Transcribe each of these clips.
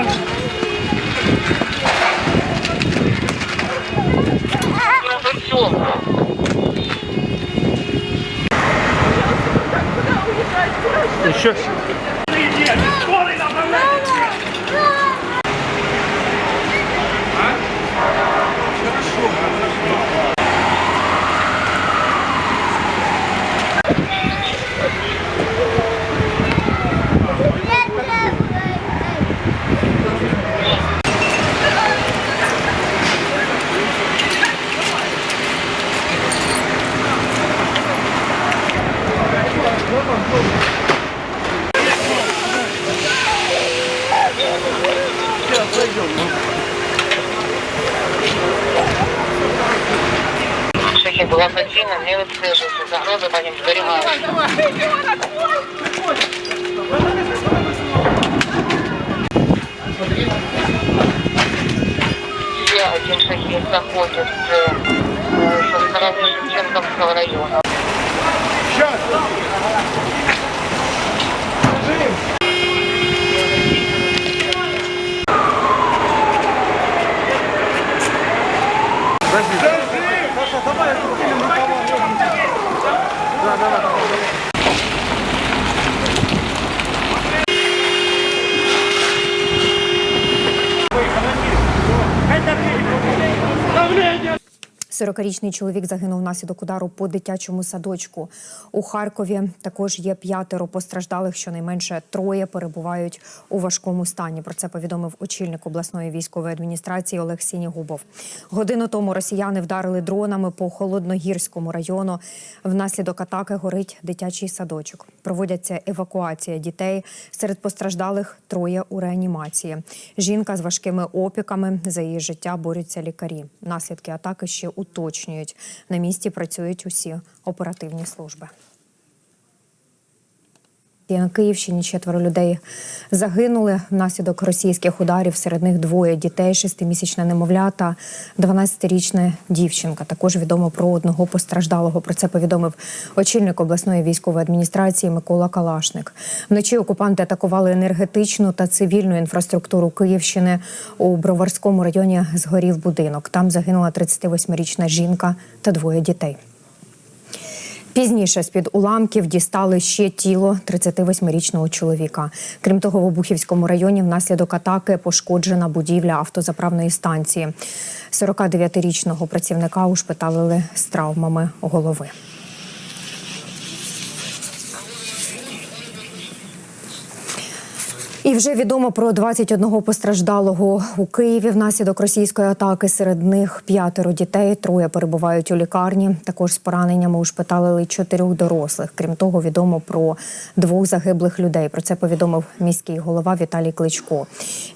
Come on. Постійно, не відстежується. по ним зберігають. Ще один шахід знаходиться со сторони Шевченківського району. だどうだ。40-річний чоловік загинув внаслідок удару по дитячому садочку. У Харкові також є п'ятеро постраждалих. Щонайменше троє перебувають у важкому стані. Про це повідомив очільник обласної військової адміністрації Олег Сінігубов. Годину тому росіяни вдарили дронами по холодногірському району. Внаслідок атаки горить дитячий садочок. Проводяться евакуація дітей. Серед постраждалих троє у реанімації. Жінка з важкими опіками за її життя борються лікарі. Наслідки атаки ще уточнюють. На місці працюють усі оперативні служби. На Київщині четверо людей загинули внаслідок російських ударів. Серед них двоє дітей, шестимісячна немовля та 12-річна дівчинка. Також відомо про одного постраждалого. Про це повідомив очільник обласної військової адміністрації Микола Калашник. Вночі окупанти атакували енергетичну та цивільну інфраструктуру Київщини. У Броварському районі згорів будинок. Там загинула 38-річна жінка та двоє дітей. Пізніше з-під уламків дістали ще тіло 38-річного чоловіка. Крім того, в Обухівському районі внаслідок атаки пошкоджена будівля автозаправної станції. 49-річного працівника ушпиталили з травмами голови. І вже відомо про 21 постраждалого у Києві внаслідок російської атаки. Серед них п'ятеро дітей, троє перебувають у лікарні. Також з пораненнями ушпиталили чотирьох дорослих. Крім того, відомо про двох загиблих людей. Про це повідомив міський голова Віталій Кличко.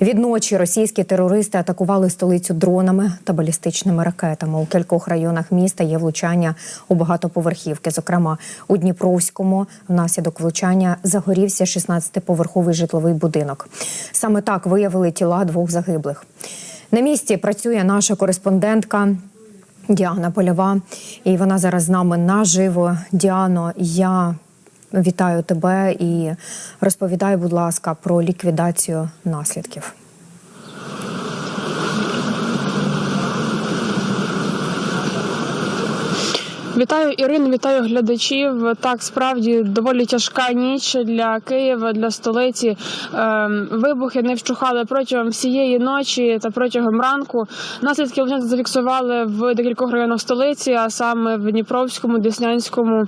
Відночі російські терористи атакували столицю дронами та балістичними ракетами. У кількох районах міста є влучання у багатоповерхівки. Зокрема, у Дніпровському внаслідок влучання загорівся 16-поверховий житловий будинок. Саме так виявили тіла двох загиблих. На місці працює наша кореспондентка Діана Польова, і вона зараз з нами наживо. Діано, я вітаю тебе і розповідай, будь ласка, про ліквідацію наслідків. Вітаю Ірину, вітаю глядачів. Так, справді доволі тяжка ніч для Києва, для столиці. Ем, Вибухи не вщухали протягом всієї ночі та протягом ранку. Наслідки зафіксували в декількох районах столиці, а саме в Дніпровському, Деснянському.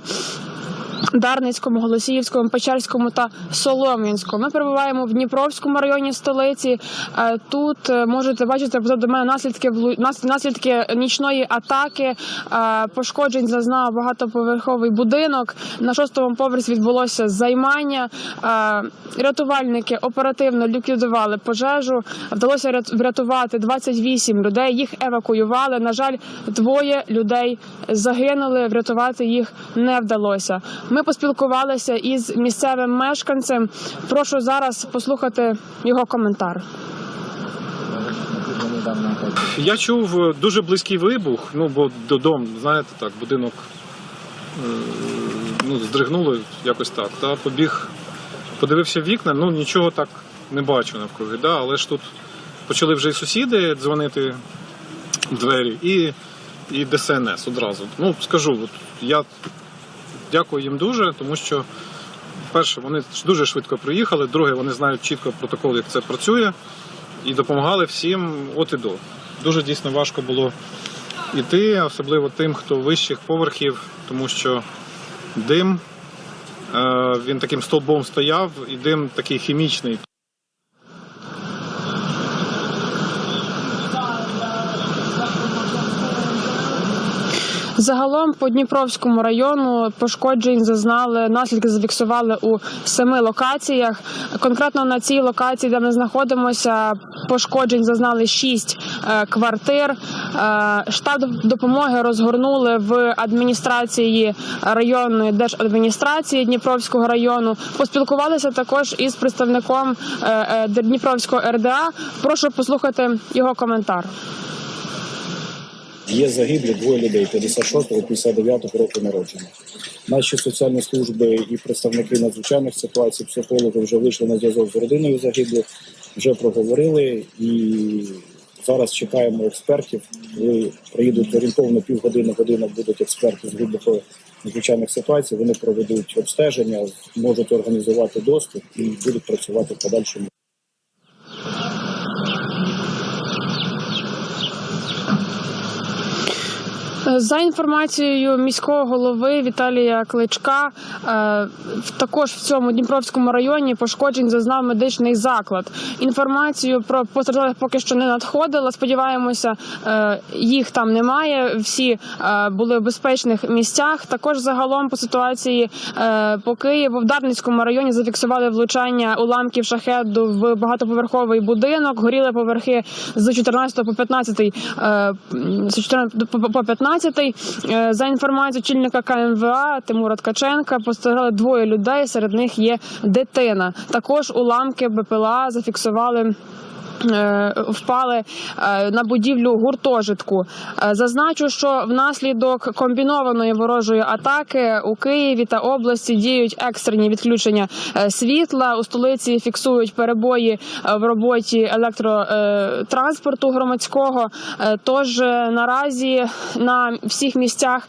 Дарницькому, Голосіївському, Печерському та Солом'янському. Ми перебуваємо в Дніпровському районі столиці. Е, Тут е, можете бачити позаду мене наслідки наслідки нічної атаки. Е, Пошкоджень зазнав багатоповерховий будинок. На шостому поверсі відбулося займання. Рятувальники оперативно ліквідували пожежу. Вдалося рят- врятувати 28 людей. Їх евакуювали. На жаль, двоє людей загинули. Врятувати їх не вдалося. Ми поспілкувалися із місцевим мешканцем. Прошу зараз послухати його коментар. Я чув е, дуже близький вибух, ну бо додому, знаєте, так, будинок е, ну, здригнуло якось так. Та побіг, подивився в вікна, ну нічого так не бачу навкруги. Да? Але ж тут почали вже і сусіди дзвонити в двері, і, і ДСНС одразу. Ну, скажу, от я дякую їм дуже, тому що перше, вони дуже швидко приїхали. Друге, вони знають чітко протокол, як це працює, і допомагали всім от і до. Дуже дійсно важко було йти, особливо тим, хто вищих поверхів, тому що дим е, він таким стовбом стояв, і дим такий хімічний. Загалом по Дніпровському району пошкоджень зазнали наслідки зафіксували у семи локаціях. Конкретно на цій локації, де ми знаходимося, пошкоджень зазнали шість е, квартир. Е, штаб допомоги розгорнули в адміністрації районної держадміністрації Дніпровського району. Поспілкувалися також із представником е, Дніпровського РДА. Прошу послухати його коментар. Є загиблі двоє людей 56 і 59 року народження. Наші соціальні служби і представники надзвичайних ситуацій, психологи вже вийшли на зв'язок з родиною загиблих, вже проговорили і зараз чекаємо експертів. Коли приїдуть орієнтовно півгодини, година будуть експерти з глибоко надзвичайних ситуацій. Вони проведуть обстеження, можуть організувати доступ і будуть працювати в подальшому. За інформацією міського голови Віталія Кличка, е, також в цьому Дніпровському районі пошкоджень зазнав медичний заклад. Інформацію про постраждалих поки що не надходила. Сподіваємося, е, їх там немає. Всі е, були в безпечних місцях. Також загалом по ситуації е, по Києву в Дарницькому районі зафіксували влучання уламків шахеду в багатоповерховий будинок. Горіли поверхи з 14 по 15, е, з 14 по- по 15. Е, За інформацією чільника КМВА Тимура Ткаченка постраждали двоє людей. Серед них є дитина. Також уламки БПЛА зафіксували. Е, Впали е, на будівлю гуртожитку. Е, Зазначу, що внаслідок комбінованої ворожої атаки у Києві та області діють екстрені відключення світла. У столиці фіксують перебої в роботі електротранспорту громадського. Тож наразі на всіх місцях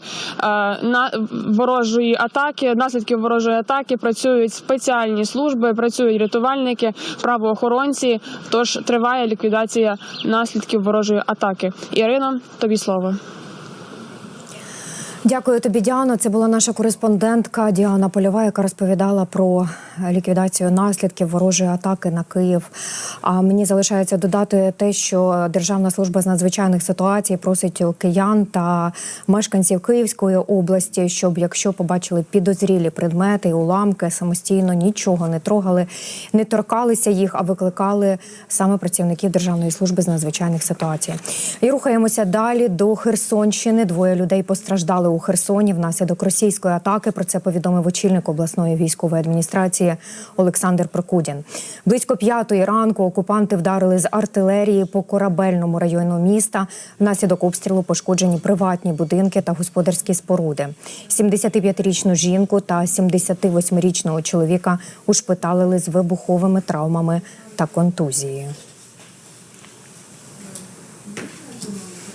на ворожої атаки, наслідків ворожої атаки працюють спеціальні служби, працюють рятувальники, правоохоронці. Тож триває ліквідація наслідків ворожої атаки. Ірина, тобі слово. Дякую тобі, Діано. Це була наша кореспондентка Діана Польова, яка розповідала про ліквідацію наслідків ворожої атаки на Київ. А мені залишається додати те, що Державна служба з надзвичайних ситуацій просить киян та мешканців Київської області, щоб якщо побачили підозрілі предмети, уламки самостійно нічого не трогали, не торкалися їх, а викликали саме працівників Державної служби з надзвичайних ситуацій. І рухаємося далі до Херсонщини. Двоє людей постраждали у Херсоні внаслідок російської атаки. Про це повідомив очільник обласної військової адміністрації Олександр Прокудін. Близько п'ятої ранку окупанти вдарили з артилерії по корабельному району міста. Внаслідок обстрілу пошкоджені приватні будинки та господарські споруди. 75-річну жінку та 78-річного чоловіка ушпиталили з вибуховими травмами та контузією.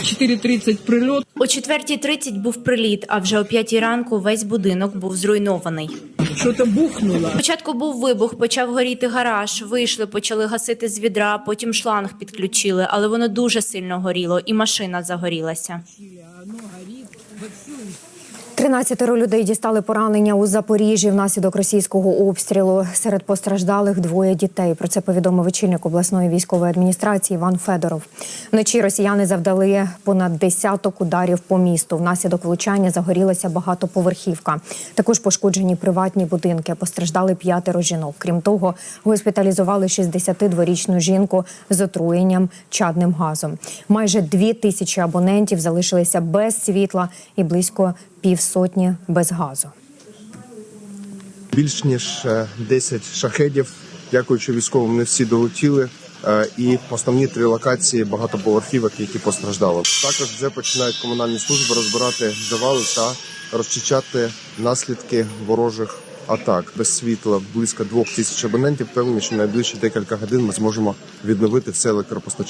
4.30 прильот. О 4.30 був приліт, а вже о 5 ранку весь будинок був зруйнований. Що там бухнуло. Спочатку був вибух, почав горіти гараж. Вийшли, почали гасити з відра, потім шланг підключили, але воно дуже сильно горіло, і машина загорілася. 13 людей дістали поранення у Запоріжжі внаслідок російського обстрілу. Серед постраждалих двоє дітей. Про це повідомив очільник обласної військової адміністрації Іван Федоров. Вночі росіяни завдали понад десяток ударів по місту. Внаслідок влучання загорілася багатоповерхівка. Також пошкоджені приватні будинки. Постраждали п'ятеро жінок. Крім того, госпіталізували 62-річну жінку з отруєнням чадним газом. Майже дві тисячі абонентів залишилися без світла і близько півсотні без газу. більш ніж е, 10 шахедів. Дякуючи військовим, не всі долетіли. Е, І основні три локації багатоповерхівок, які постраждали. Також вже починають комунальні служби розбирати завали та розчищати наслідки ворожих атак. Без світла близько двох тисяч абонентів. Певні, що найближчі декілька годин ми зможемо відновити все електропостачання.